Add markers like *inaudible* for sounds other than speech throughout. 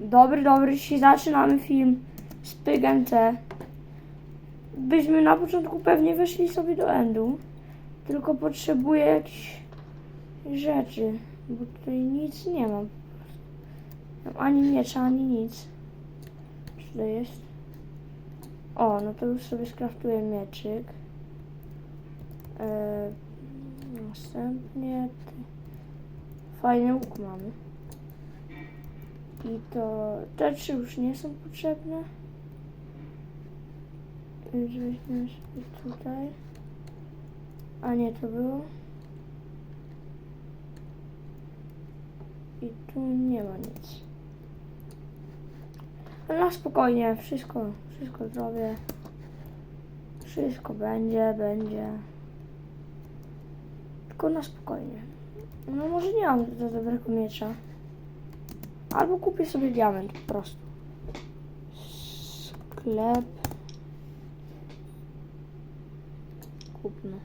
Dobry, dobry, dzisiaj zaczynamy film z Pygem C. Byśmy na początku pewnie weszli sobie do endu, tylko potrzebuję jakichś rzeczy, bo tutaj nic nie mam. Ani miecza, ani nic. Co to jest? O, no to już sobie skraftuję mieczyk. Eee, następnie fajny łuk mamy. I to te trzy już nie są potrzebne. Więc Weźmy sobie tutaj. A nie, to było. I tu nie ma nic. Na spokojnie, wszystko, wszystko zrobię. Wszystko będzie, będzie. Tylko na spokojnie. No może nie mam do dobrego miecza. Albo kupię sobie diament po prostu. Sklep. Kupno.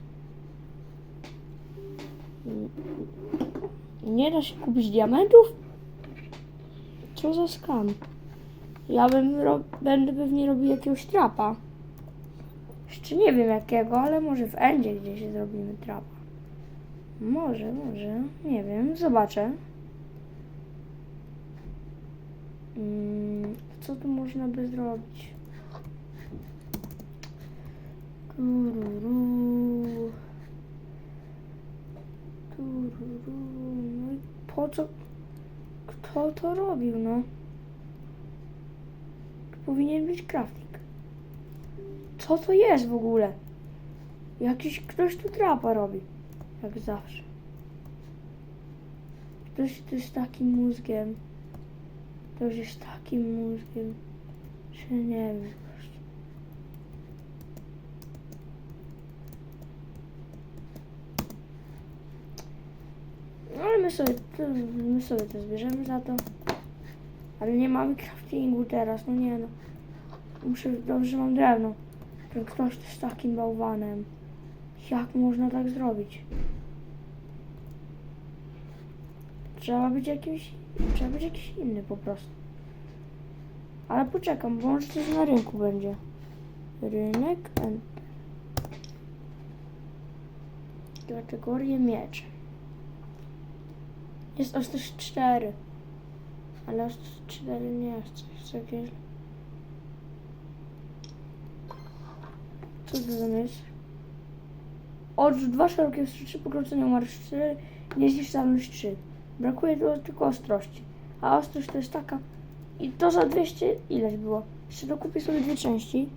Nie da się kupić diamentów? Co za skam. Ja bym będę pewnie robił jakiegoś trapa. Jeszcze nie wiem jakiego, ale może w endzie gdzieś zrobimy trapa. Może, może, nie wiem, zobaczę. Mm, co tu można by zrobić? Tururu. Tururu. No i po co? Kto to robił, no? Tu powinien być crafting. Co to jest w ogóle? Jakiś ktoś tu trapa robi. Jak zawsze. Ktoś tu jest takim mózgiem. Ktoś jest takim mózgiem. Że nie wiem. No ale my sobie, to, my sobie to zbierzemy za to. Ale nie mamy craftingu teraz, no nie no. Muszę, dobrze mam drewno. Ten ktoś to jest takim bałwanem. Jak można tak zrobić? Trzeba być jakimś, trzeba być jakiś inny po prostu. Ale poczekam, bo może coś na rynku będzie. Rynek, en- kategorie miecze. Jest ostrość 4. Ale ostrość 4 nie jest. Jest jakieś... Co to za jest? Odrzut 2, szerokie wstrzyczy, pokrócenie marsz 4, niezniszczalność 3. Brakuje tylko ostrości. A ostrość to jest taka. I to za 200 ileś było. Jeszcze dokupię sobie dwie części.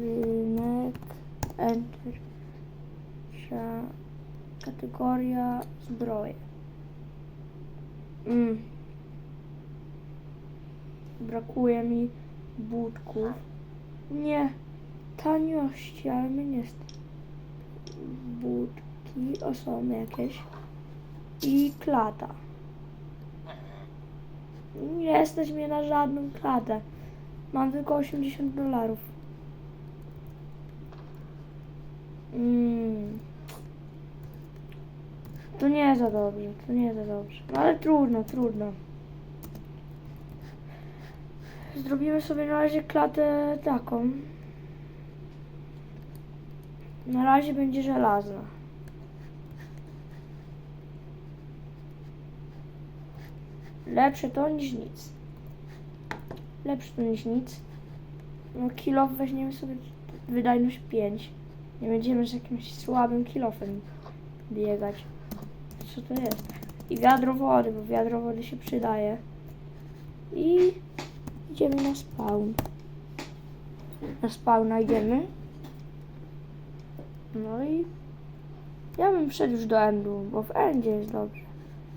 Rynek. Enter. Kategoria zbroje. Mm. Brakuje mi budków. Nie. Taniości, ale my nie jest. Budki, o są jakieś. I klata. Nie stać mnie na żadną klatę. Mam tylko 80 dolarów. Mm. To nie za dobrze, to nie za dobrze. No ale trudno, trudno. Zrobimy sobie na razie klatę taką. Na razie będzie żelazna. Lepsze to niż nic. Lepsze to niż nic. No kilof weźmiemy sobie wydajność 5. Nie będziemy z jakimś słabym kilofem biegać. Co to jest? I wiadro wody, bo wiadro wody się przydaje. I idziemy na spawn. Na spawna idziemy. No i ja bym wszedł już do endu, bo w endzie jest dobrze.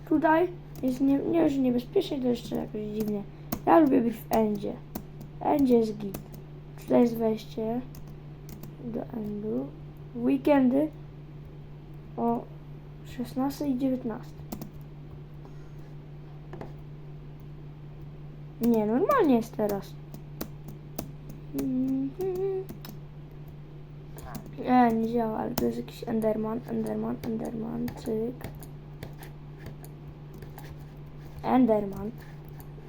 Tutaj jest nie, nie, że niebezpiecznie, to jeszcze jakoś dziwnie. Ja lubię być w endzie. Endzie jest git. Tutaj jest wejście do endu. Weekendy o 16 i 19. Nie, normalnie jest teraz. Nie, nie działa, ale to jest jakiś Enderman, Enderman, Enderman, cyk. Enderman.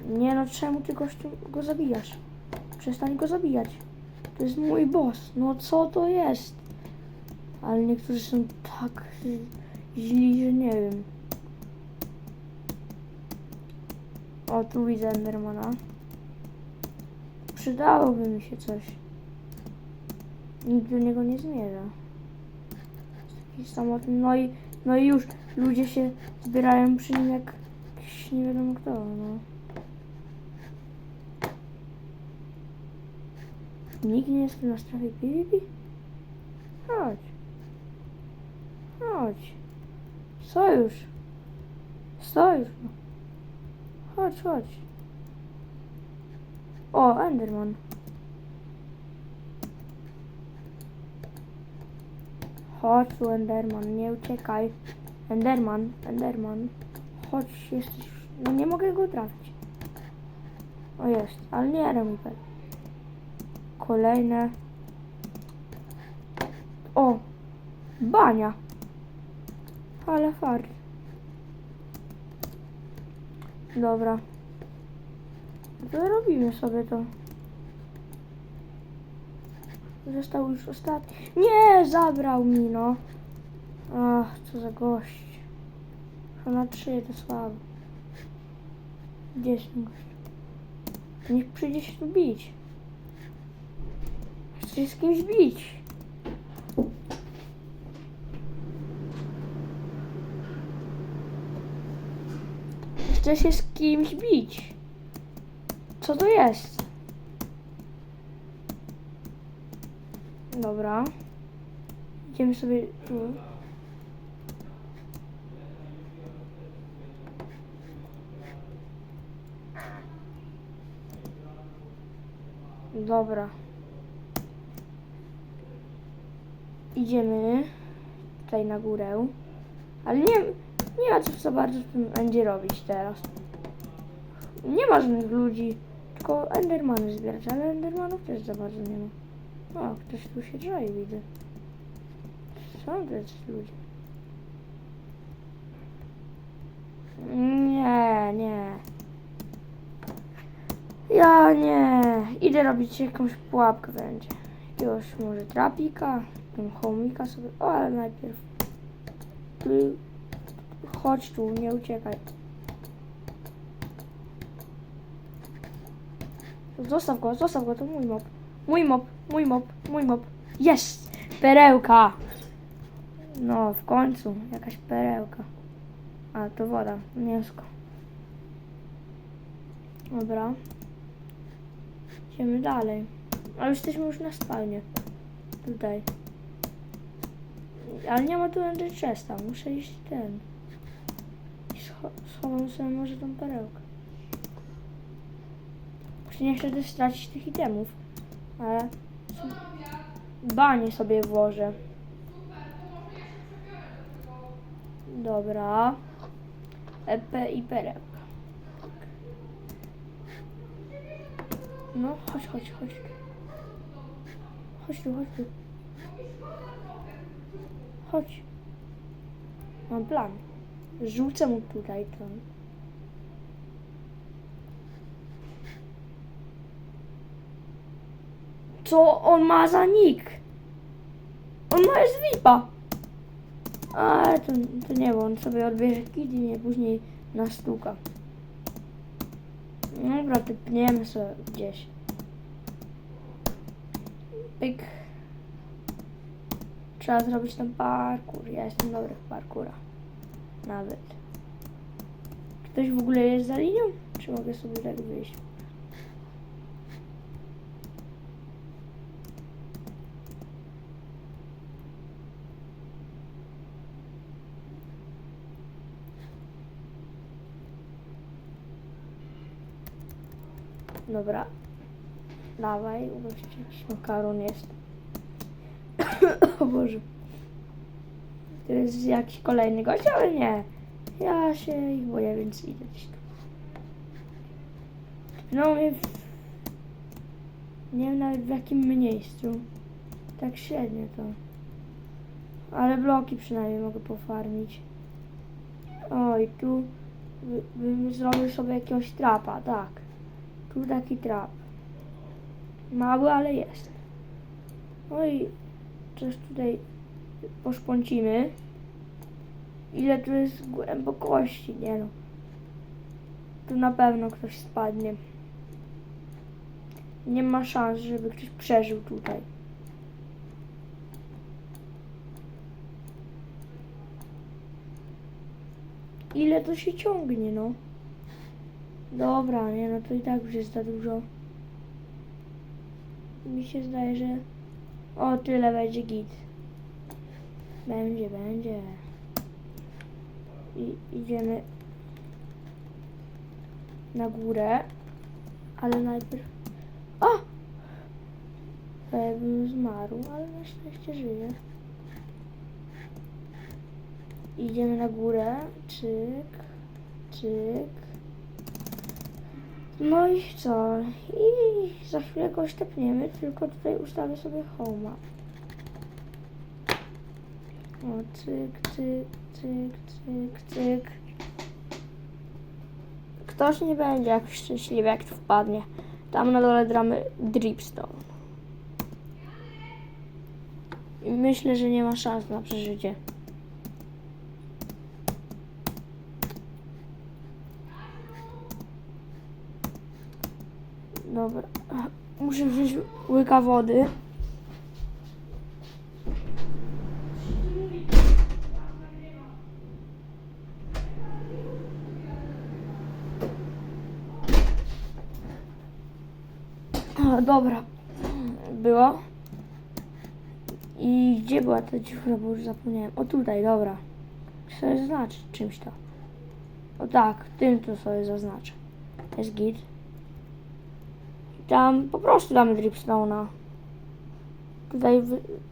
Nie no, czemu ty gościu go zabijasz? Przestań go zabijać. To jest mój boss. No co to jest? Ale niektórzy są tak źli, że nie wiem. O, tu widzę Endermana. Przydałoby mi się coś. Nikt do niego nie zmierza. Jest Taki samotny. No i, no i już ludzie się zbierają przy nim jak jakiś nie wiadomo kto, no. Nikt nie jest na strefie PvP? Chodź. Chodź. Sojusz. Sojusz. Chodź, chodź. O, Enderman. Chodź tu, Enderman, nie uciekaj. Enderman, Enderman. Chodź, jesteś... No nie mogę go trafić. O, jest, ale nie Remipel. Kolejne. O! Bania. Ale fart. Dobra. To robimy sobie to. Został już ostatni. Nie, zabrał mi, no. Ach, co za gość. To na trzy to słabo. Gdzie jest? Niech przyjdzie się tu bić. Chcę się z kimś bić. Chcę się z kimś bić. Co to jest? Dobra. Idziemy sobie tu. Dobra. Idziemy tutaj na górę. Ale nie, nie ma co bardzo w tym będzie robić teraz. Nie ma żadnych ludzi, tylko Endermany zbierać, ale Endermanów też za bardzo nie ma. O, ktoś tu się drze widzę. Są jacyś ludzie. Nie, nie. Ja nie. Idę robić jakąś pułapkę będzie. Jakiegoś może trapika, chomika sobie. O, ale najpierw. Tu. Chodź tu, nie uciekaj. Zostaw go, zostaw go, to mój mop. Mój mop, mój mop, mój mop. Jest! Perełka! No, w końcu, jakaś perełka. A, to woda, mięsko. Dobra. Idziemy dalej. Ale jesteśmy już na spalnie. Tutaj. Ale nie ma tu Ender Chesta. Muszę iść ten. I scho- schowam sobie może tą perełkę. Czy nie chcę też stracić tych itemów. Ale... Banie sobie włożę. Dobra. EP i perełka. No, chodź, chodź, chodź. Chodź tu, chodź tu. Chodź. Mam plan. Rzucę mu tutaj ten. Co on ma za nick? On ma jest VIPa. Ale to, to nie, bo on sobie odbierze kit i nie później nas stuka. Dobra, typniemy sobie gdzieś. Pyk. Trzeba zrobić ten parkour. Ja jestem dobry w parkoura. Nawet. Ktoś w ogóle jest za linią? Czy mogę sobie tak wyjść? Dobra. Dawaj, jakiś makaron jest. *coughs* o Boże. To jest jakiś kolejny gość, ale nie. Ja się ich boję, więc idę gdzieś tu. No mnie w... Nie wiem nawet w jakim miejscu. Tak średnio to. Ale bloki przynajmniej mogę pofarmić. Oj, tu by- bym zrobił sobie jakiegoś trapa, tak. Tu taki trap. Mały, ale jest. No i coś tutaj poszpącimy. Ile tu jest głębokości, nie no. Tu na pewno ktoś spadnie. Nie ma szans, żeby ktoś przeżył tutaj. Ile to się ciągnie, no? Dobra, nie, no to i tak już jest za dużo. Mi się zdaje, że... O, tyle będzie git. Będzie, będzie. I idziemy na górę. Ale najpierw... O! Prawie bym zmarł, ale na szczęście żyję. Idziemy na górę. Czyk, czyk. No i co? I za chwilę go stepniemy, tylko tutaj ustawię sobie homa. O, cyk, cyk, cyk, cyk, cyk. Ktoś nie będzie jakoś szczęśliwy, jak tu wpadnie. Tam na dole dramy dripstone. I myślę, że nie ma szans na przeżycie. Dobra. Muszę wziąć łyka wody. Dobra. Było. I gdzie była ta dziura, bo już zapomniałem. O tutaj, dobra. Chcę zaznaczyć czymś to. O tak, tym to sobie zaznaczę. Jest git. Tam po prostu damy dripstone'a. Tutaj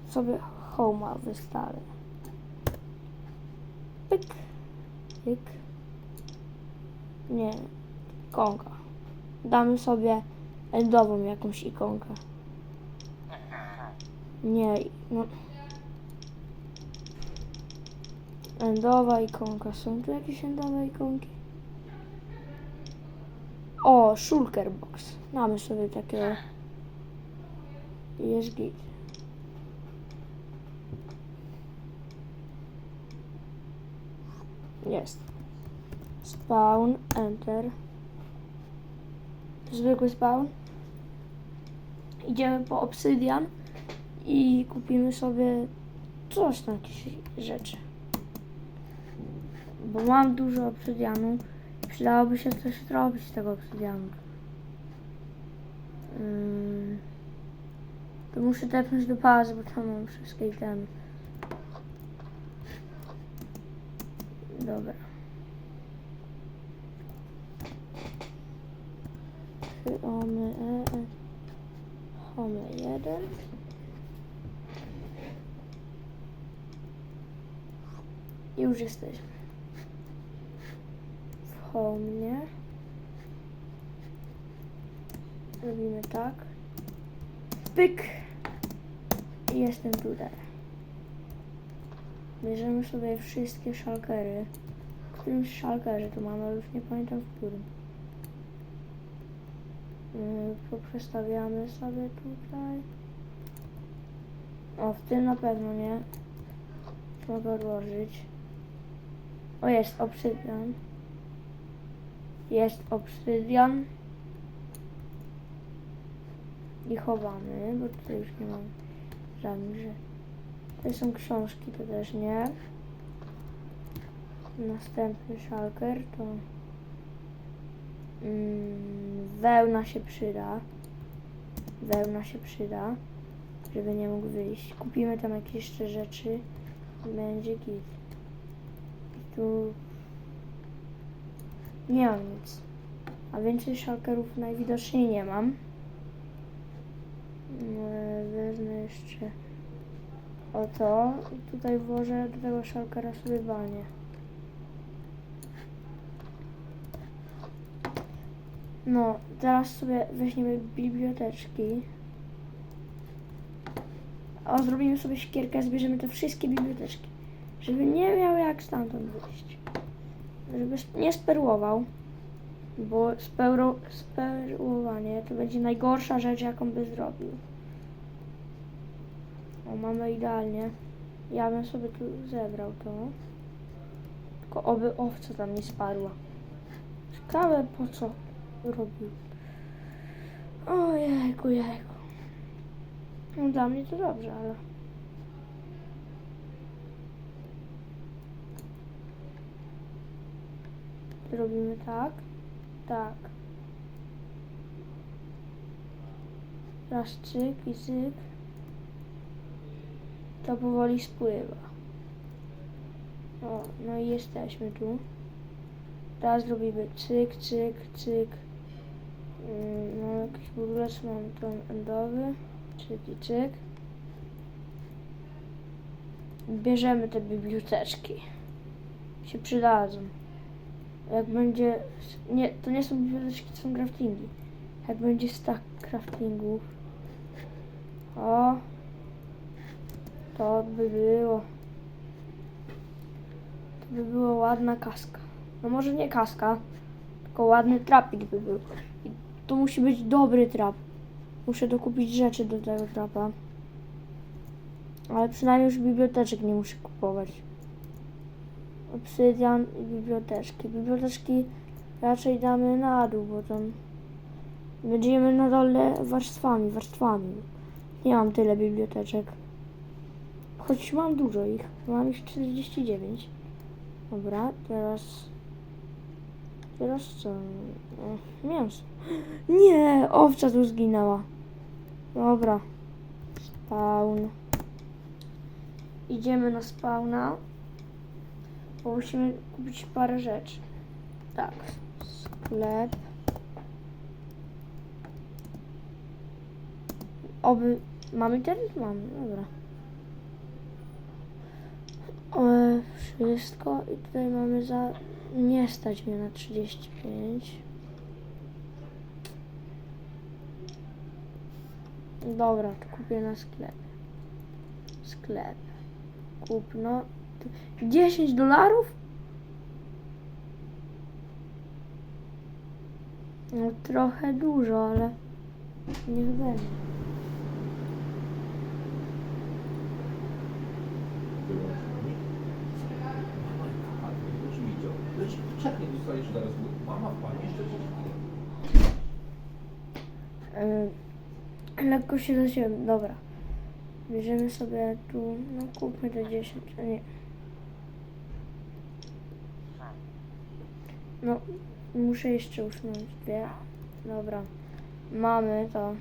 sobie homa wystawię. Pyk. Pyk. Nie. Ikonka. Damy sobie endową jakąś ikonkę. Nie, no. Endowa ikonka. Są tu jakieś endowe ikonki? O, shulker box. Damy sobie takiego. Jest git. Jest. Spawn, enter. Zwykły spawn. Idziemy po obsydian i kupimy sobie coś tam, jakieś rzeczy. Bo mam dużo obsydianu. Przydałoby się coś zrobić z tego obsydianu. Ym, to muszę tepnąć do bazy, bo tam mam wszystkie itemy. Dobra. Homy, e, e. 1. I już jesteśmy. W homie. Robimy tak. Pyk. I jestem tutaj. Bierzemy sobie wszystkie szalkery. W którymś szalkerze tu mamy, już nie pamiętam w którym. Yy, poprzestawiamy sobie tutaj. O, w tym na pewno nie. Mogę odłożyć. O, jest obsydian. Jest obsydian. I chowamy, bo tutaj już nie mam żadnych rzeczy. Tutaj są książki, to też nie. Następny szalker to mm, wełna się przyda. Wełna się przyda, żeby nie mógł wyjść. Kupimy tam jakieś jeszcze rzeczy. Będzie git. I tu nie mam nic. A więcej szalkerów najwidoczniej nie mam. E, Wezmę jeszcze o to i tutaj włożę do tego szalkera sobie banie. No, teraz sobie weźmiemy biblioteczki. O, zrobimy sobie siekierkę, zbierzemy te wszystkie biblioteczki. Żeby nie miał jak stamtąd wyjść. Żeby sp- nie sperłował, bo speuro, sperłowanie to będzie najgorsza rzecz, jaką by zrobił. O, mamy idealnie. Ja bym sobie tu zebrał to. Tylko oby owca tam nie spadła. Ciekawe po co robił. Ojejku, jejku. No dla mnie to dobrze, ale... Zrobimy tak. Tak. Raz cyk i cyk. To powoli spływa. O, no i jesteśmy tu. Teraz zrobimy cyk, cyk, cyk. Yy, Mam jakiś budulec, mam ten endowy. Cyk i cyk. Bierzemy te biblioteczki. Się przydadzą. Jak będzie... Nie, to nie są biblioteczki, to są craftingi. Jak będzie stack craftingów. O! To by było. To by była ładna kaska. No może nie kaska, tylko ładny trapik by był. I to musi być dobry trap. Muszę dokupić rzeczy do tego trapa. Ale przynajmniej już biblioteczek nie muszę kupować. Obsydian i biblioteczki. Biblioteczki raczej damy na dół, bo tam będziemy na dole warstwami, warstwami. Nie mam tyle biblioteczek. Choć mam dużo ich. Mam ich 49. Dobra, teraz... Teraz co? Mięso. *gasps* Nie! Owca tu zginęła. Dobra. Spawn. Idziemy na spawna. Bo musimy kupić parę rzeczy. Tak. Sklep. Oby... Mamy internet? Mamy. Dobra. E, wszystko i tutaj mamy za... Nie stać mnie na 35. Dobra, to kupię na sklepie. Sklep. Kupno. 10 dolarów? No trochę dużo, ale niech będzie. Czekaj, dostajesz zaraz. Yy, lekko się zasiłem. Dobra. Bierzemy sobie tu, no kupmy te 10, a nie. No, muszę jeszcze usunąć dwie. Dobra. Mamy to.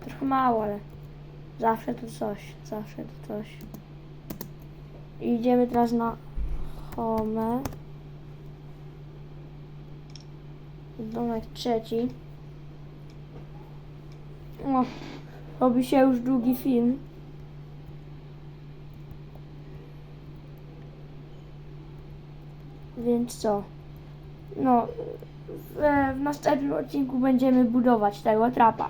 Trochę mało, ale zawsze to coś, zawsze to coś. Idziemy teraz na home. Domek trzeci. O, robi się już długi film. Więc co? No, w, w następnym odcinku będziemy budować tego trapa.